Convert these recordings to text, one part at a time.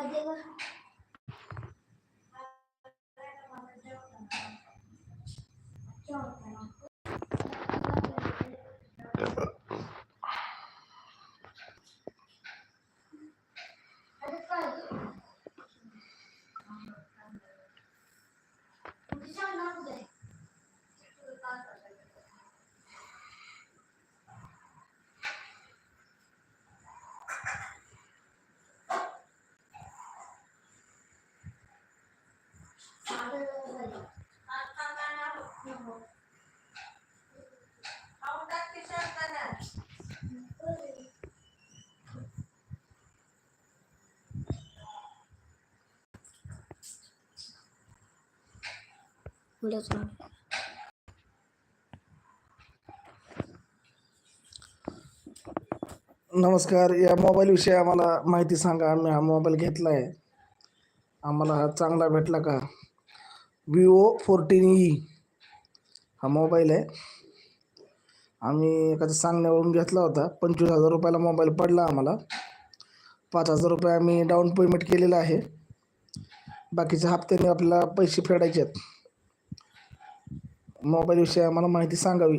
把这个 नमस्कार. या मोबाईलविषयी आम्हाला माहिती सांगा. आम्ही हा मोबाईल घेतला आहे आम्हाला हा चांगला भेटला का? विवो फोर्टीन ई हा मोबाईल आहे. आम्ही एखादं सांगण्यावरून घेतला होता. पंचवीस हजार रुपयाला मोबाईल पडला आम्हाला. पाच हजार रुपये आम्ही डाऊन पेमेंट केलेलं आहे. बाकीच्या हप्त्याने आपल्याला पैसे फेडायचे आहेत. मोबाईलविषयी आम्हाला माहिती सांगावी.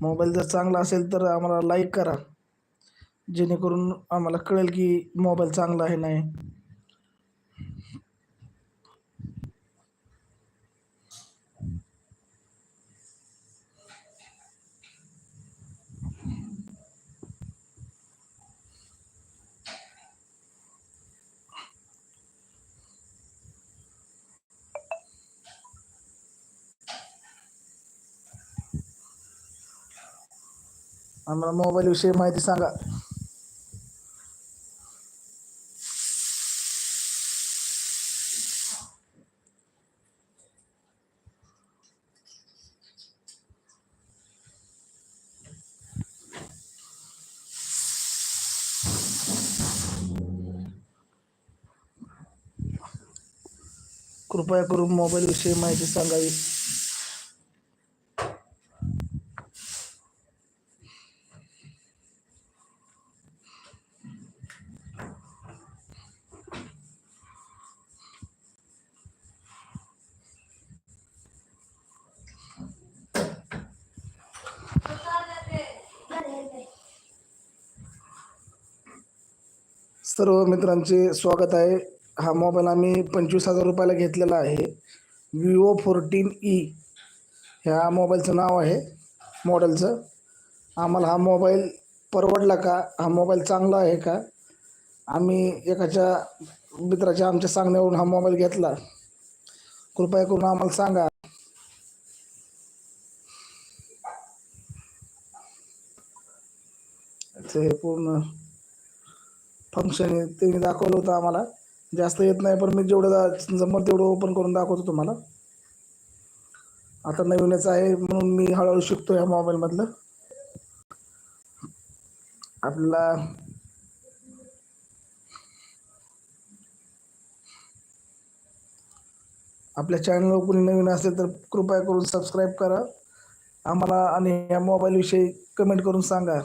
मोबाईल जर चांगला असेल तर आम्हाला लाईक करा. जेणेकरून आम्हाला कळेल की मोबाईल चांगला आहे नाही. आम्हाला मोबाईलविषयी माहिती सांगा. कृपया करून मोबाईलविषयी माहिती सांगावी. सर्व मित्रांचे स्वागत आहे. हा मोबाईल आम्ही पंचवीस हजार रुपयाला घेतलेला आहे. विवो फोर्टीन ई ह्या मोबाईलचं नाव आहे मॉडेलचं. आम्हाला हा मोबाईल परवडला का? हा मोबाईल चांगला आहे का? आम्ही एकाच्या मित्राच्या आमच्या सांगण्यावरून हा मोबाईल घेतला. कृपया करून आम्हाला सांगा. ते पूर्ण फंक्शन आहे ते दाखवलं होतं आम्हाला. जास्त येत नाही पण मी जेवढं दा- जमत तेवढं ओपन करून दाखवतो तुम्हाला. आता नवीनच आहे म्हणून मी हळूहळू शिकतो ह्या मोबाईलमधलं आपला आपल्या चॅनलवर कोणी नवीन असेल तर कृपया करून सबस्क्राईब करा. आम्हाला आणि या मोबाईलविषयी कमेंट करून सांगा.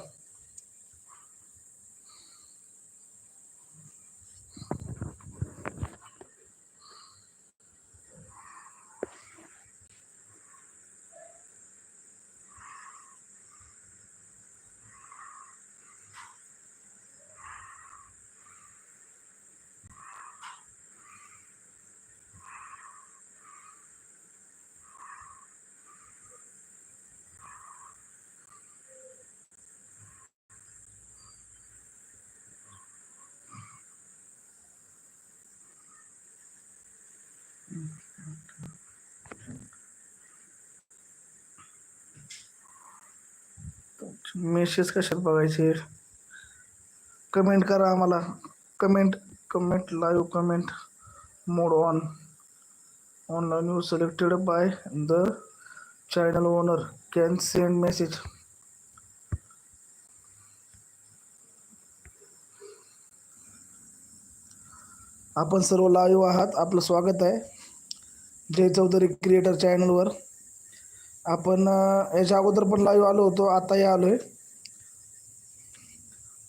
मेसेज कशात बघायचे? कमेंट करा आम्हाला. Comment comment live comment mode on online you selected by the channel owner can send message आपण सर्व लाईव्ह आहात. आपलं स्वागत आहे. जय चौधरी क्रिएटर चॅनलवर आपण याच्या अगोदर पण लाईव्ह आलो होतो आताही आलो आहे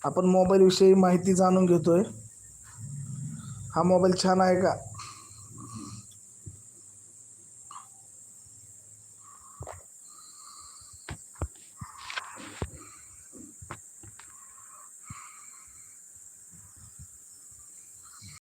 आपण मोबाईलविषयी माहिती जाणून घेतो आहे हा मोबाईल छान आहे का?